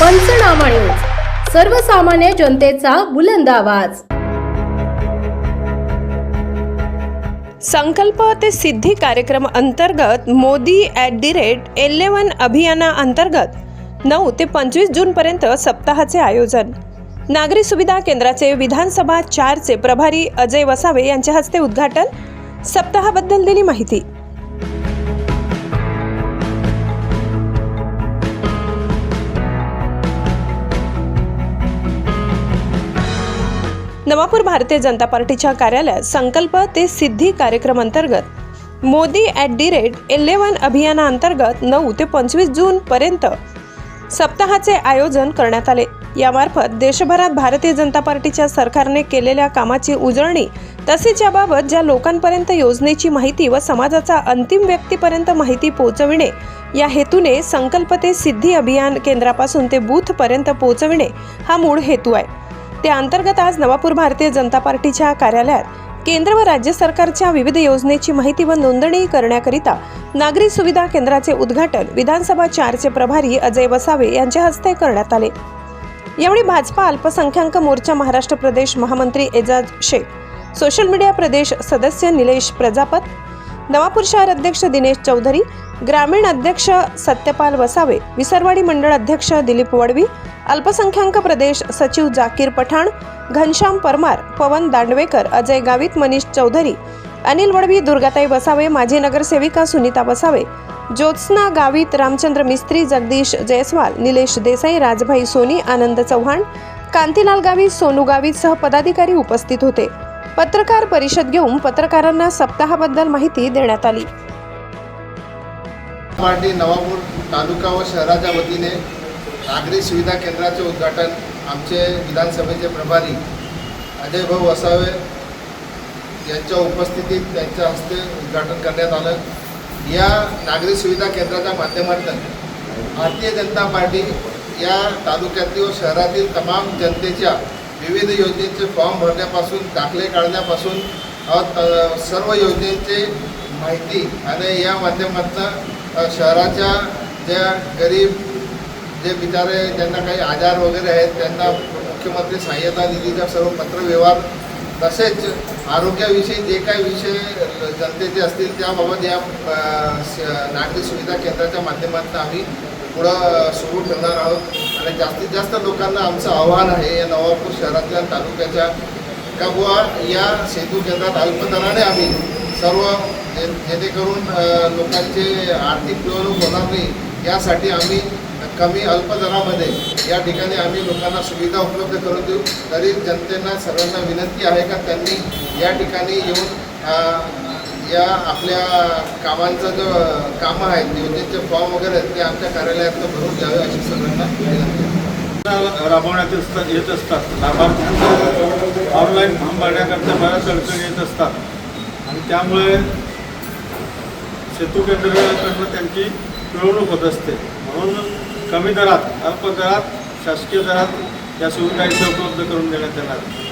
पंचनामा न्यूज. सर्वसामान्य जनतेचा बुलंद आवाज. संकल्प ते सिद्धी कार्यक्रम अंतर्गत Modi at the rate eleven अभियाना अंतर्गत नऊ ते पंचवीस जूनपर्यंत सप्ताहाचे आयोजन. नागरी सुविधा केंद्राचे विधानसभा चारचे प्रभारी अजय वसावे यांच्या हस्ते उद्घाटन. सप्ताहाबद्दल दिली माहिती. नवापूर भारतीय जनता पार्टीच्या कार्यालयात संकल्प ते सिद्धी कार्यक्रम अंतर्गत Modi at the rate eleven अभियानाअंतर्गत नऊ ते पंचवीस जून पर्यंत सप्ताहाचे आयोजन करण्यात आले. यामार्फत देशभरात भारतीय जनता पार्टीच्या सरकारने केलेल्या कामाची उजळणी तसेच याबाबत ज्या लोकांपर्यंत योजनेची माहिती व समाजाचा अंतिम व्यक्तीपर्यंत माहिती पोहोचविणे या हेतूने संकल्प ते सिद्धी अभियान केंद्रापासून ते बूथपर्यंत पोहोचविणे हा मूळ हेतू आहे. त्या अंतर्गत आज नवापूर भारतीय जनता पार्टीच्या कार्यालयात केंद्र व राज्य सरकारच्या विविध योजनेची माहिती व नोंदणी करण्याकरिता नागरी सुविधा केंद्राचे उद्घाटन विधानसभा चारचे प्रभारी अजय वसावे यांच्या हस्ते करण्यात आले. यावेळी भाजपा अल्पसंख्याक मोर्चा महाराष्ट्र प्रदेश महामंत्री एजाज शेख सोशल मीडिया प्रदेश सदस्य निलेश प्रजापत नवापूर शहर अध्यक्ष दिनेश चौधरी ग्रामीण अध्यक्ष सत्यपाल वसावे विसरवाडी मंडळ अध्यक्ष दिलीप वडवी अल्पसंख्याक प्रदेश सचिव जाकीर पठाण घनश्याम परमार पवन दांडवेकर अजय गावित मनीष चौधरी अनिल वडवी दुर्गाताई बसावे माजी नगरसेविका सुनीता बसावे ज्योत्स्ना गावित रामचंद्र मिस्त्री जगदीश जयस्वाल निलेश देसाई राजभाई सोनी आनंद चव्हाण कांतीलाल गावित सोनू गावित सह पदाधिकारी उपस्थित होते. पत्रकार परिषद घेऊन पत्रकारांना सप्ताहाबद्दल माहिती देण्यात आली. पार्टी नवापूर तालुका व शहराच्या वतीने नागरी सुविधा केंद्राचे उद्घाटन आमचे विधानसभेचे प्रभारी अजय भाऊ वसावे यांच्या उपस्थितीत त्यांच्या हस्ते उद्घाटन करण्यात आलं. या नागरी सुविधा केंद्राच्या माध्यमातून भारतीय जनता पार्टी या तालुक्यातील व शहरातील तमाम जनतेच्या विविध योजनेचे फॉर्म भरण्यापासून दाखले काढण्यापासून सर्व योजनेचे माहिती आणि या माध्यमातून शहराच्या ज्या गरीब जे बिचारे ज्यांना काही आजार वगैरे आहेत त्यांना मुख्यमंत्री सहाय्यता निधीचा सर्व पत्रव्यवहार तसेच आरोग्याविषयी जे काही विषय जनतेचे असतील त्याबाबत या नागरिक सुविधा केंद्राच्या माध्यमातून आम्ही पुढं सुरू ठेवणार आहोत. आणि जास्तीत जास्त लोकांना आमचं आव्हान आहे या नवापूर शहरातल्या तालुक्याच्या का बुवा या सेतू केंद्रात अल्पदराने आम्ही सर्व जेणेकरून लोकांचे आर्थिक पिळवणूक होणार नाही यासाठी आम्ही कमी अल्पदरामध्ये या ठिकाणी आम्ही लोकांना सुविधा उपलब्ध करून देऊ. तरी जनतेना सर्वांना विनंती आहे का त्यांनी या ठिकाणी येऊन या आपल्या कामांचं जो कामं आहेत योजनेचे फॉर्म वगैरे आहेत ते आमच्या कार्यालयात भरून द्यावे अशी सर्वांना विनंती राबवण्यात असतात येत असतात. लाभार्थ्यांना ऑनलाईन फॉर्म भरण्याकरता बऱ्याच अडचणी येत असतात. आणि त्यामुळे सेतू केंद्राकडनं त्यांची पिळवणूक होत असते. म्हणून कमी दरात अल्प दरात शासकीय दरात या सुविधा इथे उपलब्ध करून देण्यात येणार.